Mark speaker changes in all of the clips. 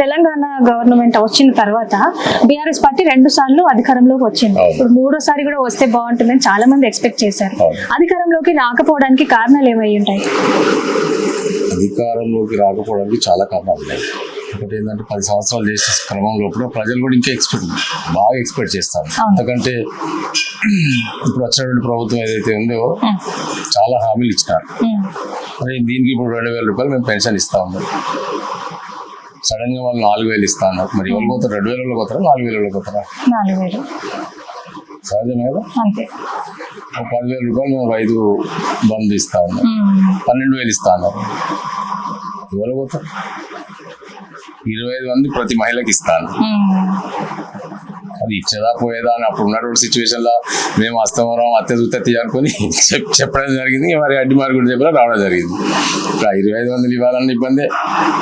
Speaker 1: Telangana government వచ్చిన తర్వాత BRS party రెండు సార్లు అధికారంలోకి వచ్చింది. ఇప్పుడు మూడోసారి కూడా వస్తే బాగుంటుందని చాలా మంది ఎక్స్పెక్ట్ చేశారు. అధికారంలోకి రాకపోవడానికి కారణాలు ఏమై ఉంటాయి?
Speaker 2: అధికారంలోకి రాకపోవడానికి చాలా కారణాలు ఉన్నాయి. ఒకటి ఏంటంటే పది సంవత్సరాలు చేసే క్రమంలో కూడా ప్రజలు కూడా ఇంకా ఎక్స్పెక్ట్ బాగా ఎక్స్పెక్ట్ చేస్తారు. ఎందుకంటే ఇప్పుడు వచ్చినటువంటి ప్రభుత్వం ఏదైతే ఉందో చాలా హామీలు ఇచ్చినారు. మరి దీనికి ఇప్పుడు రెండు వేల రూపాయలు మేము పెన్షన్ ఇస్తా ఉన్నాం. సడన్గా వాళ్ళు నాలుగు వేలు ఇస్తా ఉన్నారు మరి ఎవరు పోతారు? రెండు వేలలో పోతారా? నాలుగు వేలలో పోతారా?
Speaker 1: నాలుగు వేలు.
Speaker 2: సహజమే కదా?
Speaker 1: అంతే.
Speaker 2: ఒక పదివేల రూపాయలు మేము రైతు బంధు ఇస్తా ఉన్నాం. పన్నెండు వేలు ఇస్తా అన్నారు. ఎవరు పోతారు? ఇరవై ఐదు మంది ప్రతి మహిళకి ఇస్తాను. అది ఇచ్చేదా పోయేదా అని అప్పుడు ఉన్నటువంటి సిచ్యువేషన్లో మేము అస్తమరం అత్తే చూస్తే అనుకుని చెప్ చెప్పడం జరిగింది. మరి అడ్డి మార్కుడు చెప్పిన రావడం జరిగింది. ఇప్పుడు ఇరవై ఐదు వందలు ఇవ్వాలని ఇబ్బంది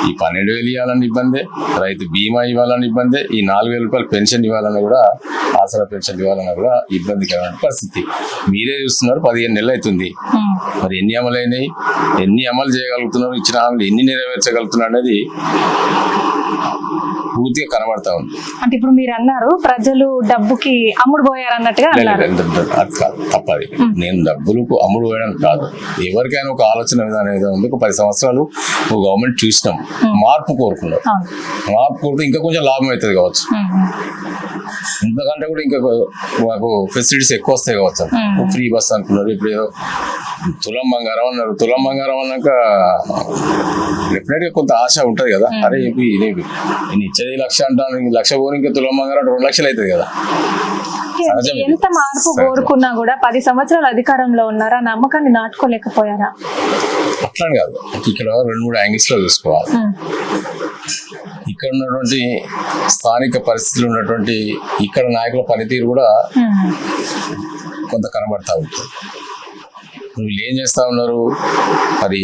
Speaker 2: ఈ పన్నెండు వేలు ఇవ్వాలని ఇబ్బంది రైతు బీమా ఇవ్వాలని ఇబ్బంది ఈ నాలుగు వేల రూపాయలు పెన్షన్ ఇవ్వాలన్నా కూడా ఆసరా పెన్షన్ ఇవ్వాలన్నా కూడా ఇబ్బందికరమైన పరిస్థితి. మీరే చూస్తున్నారు పదిహేను నెలలు అవుతుంది. మరి ఎన్ని అమలు అయినాయి ఎన్ని అమలు చేయగలుగుతున్నారు ఇచ్చిన హామీలు ఎన్ని నెరవేర్చగలుగుతున్నారు అనేది పూర్తిగా కనబడతా ఉంది.
Speaker 1: అంటే ఇప్పుడు మీరు అన్నారు ప్రజలు డబ్బుకి అమ్ముడు పోయారు అన్నట్టుగా
Speaker 2: తప్పది. నేను డబ్బులకు అమ్ముడు పోయడం కాదు. ఎవరికైనా ఒక ఆలోచన విధానం ఏదో ఉంది. ఒక పది సంవత్సరాలు గవర్నమెంట్ చూసినాం. మార్పు కోరుకున్నాం. మార్పు కోరితే ఇంకా కొంచెం లాభం అవుతుంది కావచ్చు. ఇంతకంటే కూడా ఇంకా మాకు ఫెసిలిటీస్ ఎక్కువ వస్తాయి కావచ్చు. ఫ్రీ బస్ అనుకున్నారు. ఇప్పుడు ఏదో తులం బంగారం అన్నారు. తులం బంగారం అన్నాక డెఫినెట్గా కొంత ఆశ ఉంటది కదా. అరే ఇది నేను ఇచ్చేది లక్ష అంటాను. ఇంక లక్ష పోనీ ఇంకా తులం బంగారం రెండు లక్షలు అవుతుంది కదా.
Speaker 1: ఎంత మార్పు. కోరుకున్నా కూడా పది సంవత్సరాలు అధికారంలో ఉన్నారా? నమ్మకాన్ని నాటుకోలేకపోయారా?
Speaker 2: అట్లా కాదు. ఇక్కడ రెండు మూడు యాంగిల్స్లో చూసుకోవాలి. ఇక్కడ ఉన్నటువంటి స్థానిక పరిస్థితులు ఉన్నటువంటి ఇక్కడ నాయకుల పనితీరు కూడా కొంత కనబడతా ఉంటుంది వీళ్ళు ఏం చేస్తా ఉన్నారు? మరి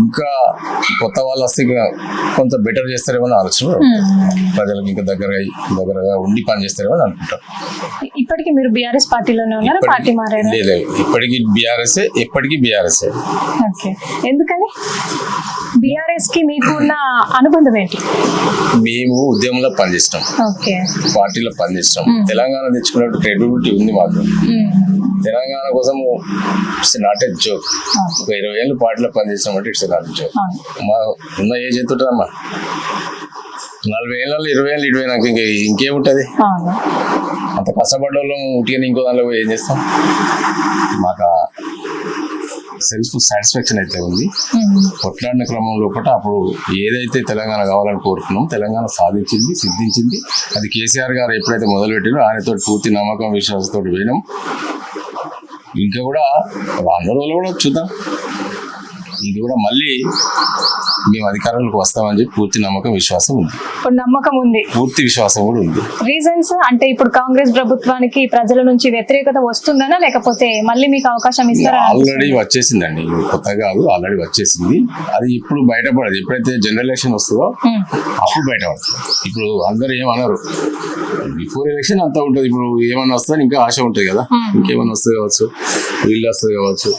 Speaker 2: ఇంకా కొత్త వాళ్ళు వస్తే కొంత బెటర్ చేస్తారేమో ఆలోచన
Speaker 1: ఉమ్.
Speaker 2: ప్రజలకు ఇంకా దగ్గరగా దగ్గరగా ఉండి పని చేస్తారేమో అని అనుకుంటారు.
Speaker 1: ఇప్పటికీ మీరు బీఆర్ఎస్ పార్టీలోనే ఉన్నారా? పార్టీ మారారా?
Speaker 2: లేదు లేదు. ఇప్పటికీ బీఆర్ఎస్ ఎప్పటికీ బీఆర్ఎస్
Speaker 1: ఓకే. ఎందుకని? బీఆర్ఎస్కి మీకు ఉన్న అనుబంధం ఏంటి?
Speaker 2: మేము ఉద్యమంలో పనిచేస్తాం. పార్టీలో పనిచేస్తాం. తెలంగాణ తెచ్చుకున్నట్టు క్రెడిబిలిటీ ఉంది మాకు. తెలంగాణ కోసం ఇట్స్ నాట్ ఎ జోక్. ఒక ఇరవై ఏళ్ళు పార్టీలో పనిచేస్తాం అంటే ఇట్స్ నాట్ జోక్. మా ఉన్న ఏజ్ ఎంత ఉంటుందమ్మా నలభై ఏళ్ళలో ఇరవై ఏళ్ళు ఇరవై నాకు ఇంకా ఇంకేముంటుంది? అంత కష్టపడ్డ వాళ్ళం ఉట్టిగా ఇంకో దానిలో ఏం చేస్తాం? మాకు సెల్ఫ్ సాటిస్ఫాక్షన్ అయితే ఉంది. కొట్లాడిన క్రమంలో ఒకటి అప్పుడు ఏదైతే తెలంగాణ కావాలని కోరుకున్నాం తెలంగాణ సాధించింది సిద్ధించింది. అది కేసీఆర్ గారు ఎప్పుడైతే మొదలుపెట్టినో ఆయనతో పూర్తి నమ్మకం విశ్వాసంతో పోయినాం. ఇంకా కూడా వంద రోజులు కూడా చూద్దాం. ఇది కూడా మళ్ళీ మేము అధికారంలోకి వస్తామని చెప్పి పూర్తి నమ్మకం విశ్వాసం ఉంది.
Speaker 1: ఇప్పుడు నమ్మకం ఉంది.
Speaker 2: పూర్తి విశ్వాసం కూడా ఉంది.
Speaker 1: రీజన్స్ అంటే ఇప్పుడు కాంగ్రెస్ ప్రభుత్వానికి ప్రజల నుంచి వ్యతిరేకత వస్తుందనా లేకపోతే మళ్ళీ మీకు అవకాశం ఇస్తారా
Speaker 2: ఆల్రెడీ వచ్చేసిందండి. ఇది కొత్తగా కాదు ఆల్రెడీ వచ్చేసింది. అది ఇప్పుడు బయటపడదు. ఎప్పుడైతే జనరల్ ఎలక్షన్ వస్తుందో
Speaker 1: ఉమ్,
Speaker 2: అప్పుడు బయటపడుతుంది ఇప్పుడు అందరూ ఏమన్నారు బిఫోర్ ఎలక్షన్ అంతా ఉంటుంది. ఇప్పుడు ఏమన్నా వస్తుంది ఇంకా ఆశ ఉంటుంది కదా. ఇంకేమైనా వస్తుంది కావచ్చు? వీళ్ళు వస్తుంది కావచ్చు?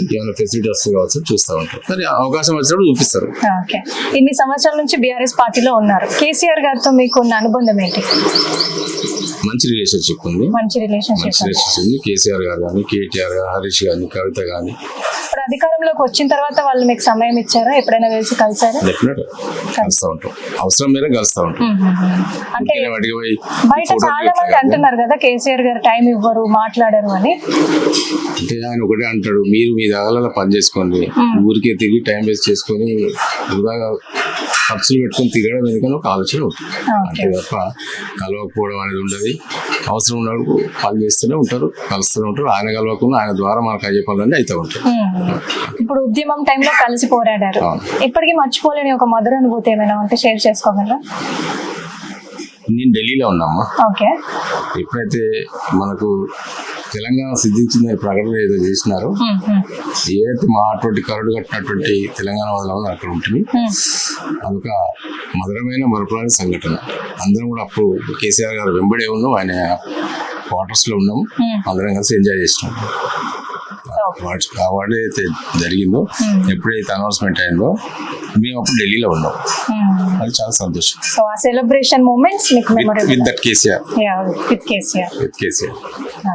Speaker 2: ఇంకేమైనా ఫెసిలిటీ వస్తుంది కావచ్చు? చూస్తూ ఉంటారు. సరే అవకాశం వచ్చినప్పుడు చూపిస్తారు.
Speaker 1: ఓకే. ఇన్ని సంవత్సరాల నుంచి బీఆర్ఎస్ పార్టీలో ఉన్నారు. కేసీఆర్ గారితో మీకు ఉన్న అనుబంధం ఏంటి?
Speaker 2: మంచి రిలేషన్షిప్ ఉంది.
Speaker 1: మంచి రిలేషన్షిప్
Speaker 2: మంచి రిలేషన్షిప్ ఉంది. కేసీఆర్ గారు కానీ కేటీఆర్ గారు హరీష్ గాని కవిత కానీ
Speaker 1: ఇప్పుడు అధికారంలోకి వచ్చిన తర్వాత వాళ్ళు మీకు సమయం ఇచ్చారా? ఎప్పుడైనా కలిసి కలిసారా?
Speaker 2: డెఫినెట్ కలుస్తూ ఉంటాం. అవసరం మేర కలుస్తూ ఉంటాం.
Speaker 1: అంటే బయట చాలా మంది. అంటున్నారు కదా కేసీఆర్ గారు టైం ఇవ్వరు మాట్లాడరు అని.
Speaker 2: అంటే ఆయన ఒకటే అంటాడు మీరు మీ దాగాలలో పని చేసుకోండి. ఊరికే తిరిగి టైం వేస్ట్ చేసుకొని వృధాగా ఖర్చులు పెట్టుకొని తిరగడం ఎందుకని ఒక ఆలోచన
Speaker 1: ఓకే.
Speaker 2: అంతే తప్ప కలవకపోవడం అనేది ఉండదు. అవసరం ఉన్నప్పుడు పని చేస్తూనే ఉంటారు కలుస్తూనే ఉంటారు. ఆయన కలవకుండా ఆయన ద్వారా మనకు అయ్యే పనులన్నీ అయితే ఉంటాయి.
Speaker 1: ఇప్పుడు ఉద్యమం టైంలో కలిసి పోరాడారు.
Speaker 2: అవును.
Speaker 1: ఎప్పటికీ మర్చిపోలేని ఒక మధుర అనుభూతి ఏమైనా ఉంటే షేర్ చేసుకోగలరా?
Speaker 2: నేను ఢిల్లీలో ఉన్నామా
Speaker 1: ఓకే.
Speaker 2: ఎప్పుడైతే మనకు తెలంగాణ సిద్ధించిందని ప్రకటన ఏదో చేసినారో. ఏదైతే మా అటువంటి కరడు కట్టినటువంటి తెలంగాణ వదలని అక్కడ ఉంటుంది. అదొక మధురమైన మరపురాని సంఘటన. అందరం కూడా అప్పుడు కేసీఆర్ గారు వెంబడే ఉన్నాం. ఆయన క్వార్టర్స్లో ఉన్నాం.
Speaker 1: Hmm.
Speaker 2: అందరం కలిసి ఎంజాయ్ చేసినాం. అవార్డు అయితే జరిగిందో ఎప్పుడైతే అనౌన్స్మెంట్ అయిందో మేము అప్పుడు ఢిల్లీలో ఉన్నాం. అది చాలా సంతోషం.
Speaker 1: సో ఆ సెలబ్రేషన్ మూమెంట్స్ మీకు
Speaker 2: with that KCR.
Speaker 1: With KCR.
Speaker 2: With KCR.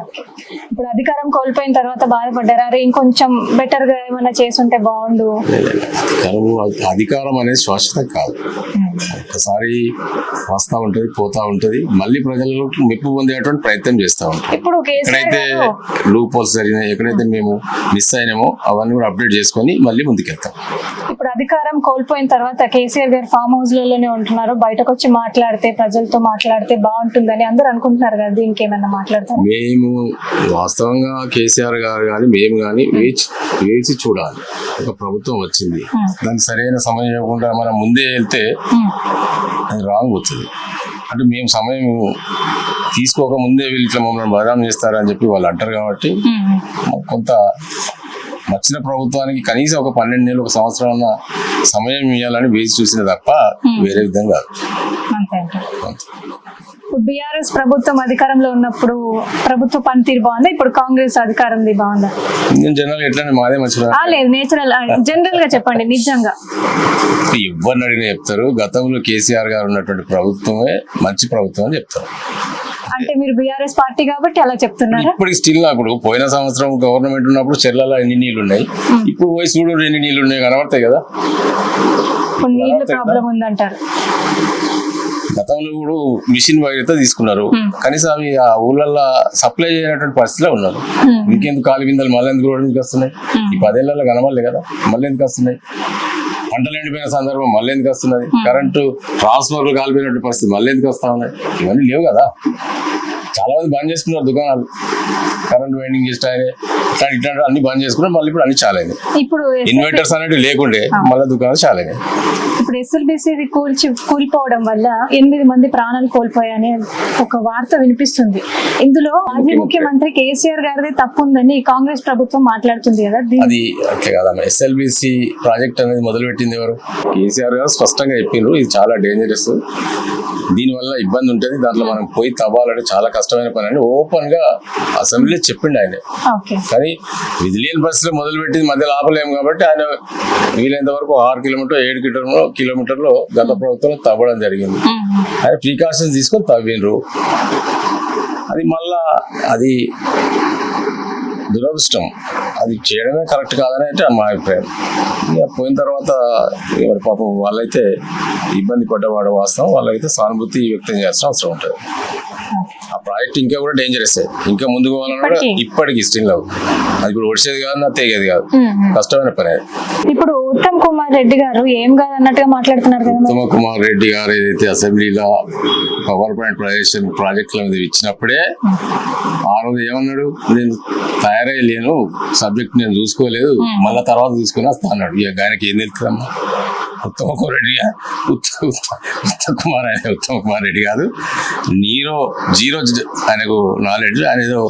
Speaker 1: Okay. ఇప్పుడు అధికారం కోల్పోయిన తర్వాత బాధపడ్డారు. అరే ఇంకొంచెం బెటర్గా ఏమైనా చేసుంటే బాగుండు.
Speaker 2: అధికారం అనేది శాశ్వతం కాదు. ఒకసారి వస్తూ ఉంటుంది పోతా ఉంటుంది. మళ్ళీ ప్రజలకు మెప్పు పొందేటువంటి ప్రయత్నం చేస్తూ ఉంటాం.
Speaker 1: ఇప్పుడు
Speaker 2: ఎక్కడైతే లూప్ హోల్స్ జరిగినాయి ఎక్కడైతే మేము మిస్ అయినామో అవన్నీ కూడా అప్డేట్ చేసుకొని మళ్ళీ ముందుకెళ్తాం.
Speaker 1: అధికారం కోల్పోయిన తర్వాత కేసీఆర్ గారు ఫామ్ హౌస్ లలోనే ఉంటున్నారు. బయటకు వచ్చి మాట్లాడితే ప్రజలతో మాట్లాడితే బాగుంటుందని అందరూ అనుకుంటున్నారు కదా దీనికి ఏమైనా మాట్లాడతారు?
Speaker 2: మేము వాస్తవంగా కేసీఆర్ గారు కానీ మేము కానీ వేచి వేచి చూడాలి. ఒక ప్రభుత్వం వచ్చింది. దానికి సరైన సమయం ఇవ్వకుండా మనం ముందే వెళ్తే అది రాంగ్ అవుతుంది. అంటే మేము సమయం తీసుకోక ముందే వీళ్ళు ఇట్లా మమ్మల్ని బదనాం చేస్తారని చెప్పి వాళ్ళు అంటారు కాబట్టి కొంత నచ్చిన ప్రభుత్వానికి కనీసం ఒక పన్నెండు నెలలు ఒక సంవత్సరం సమయం ఇవ్వాలని వేచి చూసిన తప్ప వేరే విధంగా
Speaker 1: బీఆర్ఎస్ ప్రభుత్వం అధికారంలో ఉన్నప్పుడు ప్రభుత్వ పనితీరు బాగుందా? ఇప్పుడు కాంగ్రెస్ అధికారంది బాగుందా?
Speaker 2: నేను జనరల్ ఎట్లా మాదే మంచిగా
Speaker 1: లేదు నేచురల్ జనరల్గా చెప్పండి నిజంగా.
Speaker 2: ఎవరిని అడిగినా చెప్తారు. గతంలో కేసీఆర్ గారు ఉన్నటువంటి ప్రభుత్వమే మంచి ప్రభుత్వం అని చెప్తారు.
Speaker 1: అంటే మీరు బీఆర్ఎస్ పార్టీ కాబట్టి అలా చెప్తున్నారా.
Speaker 2: ఇప్పటికి స్టిల్ ఇప్పుడు పోయిన సంవత్సరం గవర్నమెంట్ ఉన్నప్పుడు చెర్లలో ఎన్ని నీళ్ళు ఉన్నాయి? ఇప్పుడు పోయి చూడు ఎన్ని నీళ్ళు ఉన్నాయి కనబడతాయి కదా?
Speaker 1: ఇప్పుడు నీళ్ళ ప్రాబ్లం ఉందంటారు.
Speaker 2: గతంలో కూడా మిషన్ వైర్తో తీసుకున్నారు. కనీసం అవి ఆ ఊళ్ళల్లో సప్లై చేయనటువంటి పరిస్థితిలో ఉన్నారు. ఇంకెందుకు కాలు బిందెలు మళ్ళీ ఎందుకు రోడ్డు వస్తున్నాయి? ఈ పదేళ్ళలో కనబడలే కదా? మళ్ళీ ఎందుకు వస్తున్నాయి? పంటలు ఎండిపోయిన సందర్భం మళ్ళీ ఎందుకు వస్తున్నది? కరెంటు ట్రాన్స్ఫర్లు కాలిపోయినటువంటి పరిస్థితి మళ్ళీ ఎందుకు వస్తా ఉన్నాయి? ఇవన్నీ లేవు కదా. చాలా మంది బంద్ చేసుకున్నారు దుకాణాలు. కరెంట్ వైండింగ్ చేసిన ఇట్లా ఇట్లా అన్ని బంద్ చేసుకున్నారు మళ్ళీ ఇప్పుడు అన్ని చాలా అయినాయి
Speaker 1: ఇప్పుడు
Speaker 2: ఇన్వర్టర్స్ అనేవి లేకుండే మళ్ళీ దుకాణాలు చాలా అయినాయి
Speaker 1: ఇప్పుడు ఎస్ఎల్బిసి కూల్చి కూలిపోవడం వల్ల ఎనిమిది మంది ప్రాణాలు కోల్పోయాయని ఒక వార్త వినిపిస్తుంది. ఇందులో మాజీ ముఖ్యమంత్రి కేసీఆర్ గారిది తప్పు ఉందని కాంగ్రెస్ ప్రభుత్వం మాట్లాడుతుంది కదా?
Speaker 2: అది అట్లే కాదమ్మా. ఎస్ఎల్బిసి ప్రాజెక్ట్ అనేది మొదలుపెట్టింది ఎవరు? కేసీఆర్ గారు స్పష్టంగా చెప్పిండ్రు ఇది చాలా డేంజరస్ దీనివల్ల ఇబ్బంది ఉంటుంది దాంట్లో మనం పోయి తవ్వాలంటే చాలా కష్టమైన పని అని ఓపెన్గా అసెంబ్లీలో చెప్పిండు ఆయన.
Speaker 1: ఓకే.
Speaker 2: కానీ విధి లేని పరిస్థితిలో మొదలుపెట్టింది మధ్యలో ఆపలేము కాబట్టి ఆయన వీలైనంత వరకు ఆరు కిలోమీటర్ ఏడు కిలోమీటర్ కిలోమీటర్లో గత ప్రభుత్వంలో తవ్వడం జరిగింది. ఆయన ప్రికాషన్స్ తీసుకొని తవ్విండ్రు. అది మళ్ళా అది దురదృష్టం. అది చేయడమే కరెక్ట్ కాదని అంటే మా అభిప్రాయం. ఇక పోయిన తర్వాత ఎవరి పాపం వాళ్ళైతే ఇబ్బంది పడ్డవాడు వాస్తవం వాళ్ళైతే సానుభూతి వ్యక్తం చేయాల్సిన అవసరం ఉంటుంది. ఆ ప్రాజెక్ట్ ఇంకా కూడా డేంజరస్ ఇంకా ముందుకు పోవాలన్నా కూడా
Speaker 1: ఇప్పటికీ?
Speaker 2: ఇప్పటికి స్టిల్ అది ఇప్పుడు ఒడిసేది కాదు నా తెగేది కాదు. కష్టమైన పని.
Speaker 1: ఇప్పుడు ఉత్తమ్ కుమార్ రెడ్డి గారు ఏం కాదు అన్నట్టుగా మాట్లాడుతున్నారు.
Speaker 2: ఉత్తమ కుమార్ రెడ్డి గారు ఏదైతే అసెంబ్లీలో పవర్ పాయింట్ ప్రజెషన్ ప్రాజెక్టుల మీద ఇచ్చినప్పుడే ఆ. రోజు ఏమన్నాడు? నేను తయారై లేను సబ్జెక్ట్ నేను చూసుకోలేదు. మళ్ళా తర్వాత చూసుకుని వస్తా అన్నాడు. ఇక ఆయనకి ఏం తెలుస్తుందమ్మా? ఉత్తమ కుమార్ రెడ్డి ఉత్తమ కుమార్ ఆయన ఉత్తమ కుమార్ రెడ్డి కాదు. నీరో జీరో ఆయనకు నాలెడ్జ్ ఆయన ఏదో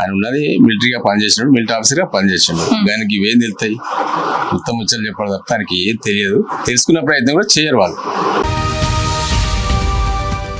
Speaker 2: ఆయన ఉన్నది మిలిటరీగా పనిచేసినాడు మిలిటరీ ఆఫీసర్గా పనిచేసినాడు. ఆయనకి ఇవేం తెలుస్తాయి? ఉత్తమ ముచ్చలు చెప్పడం తప్ప ఆయనకి ఏం తెలియదు. తెలుసుకున్న ప్రయత్నం కూడా చేయరు వాళ్ళు.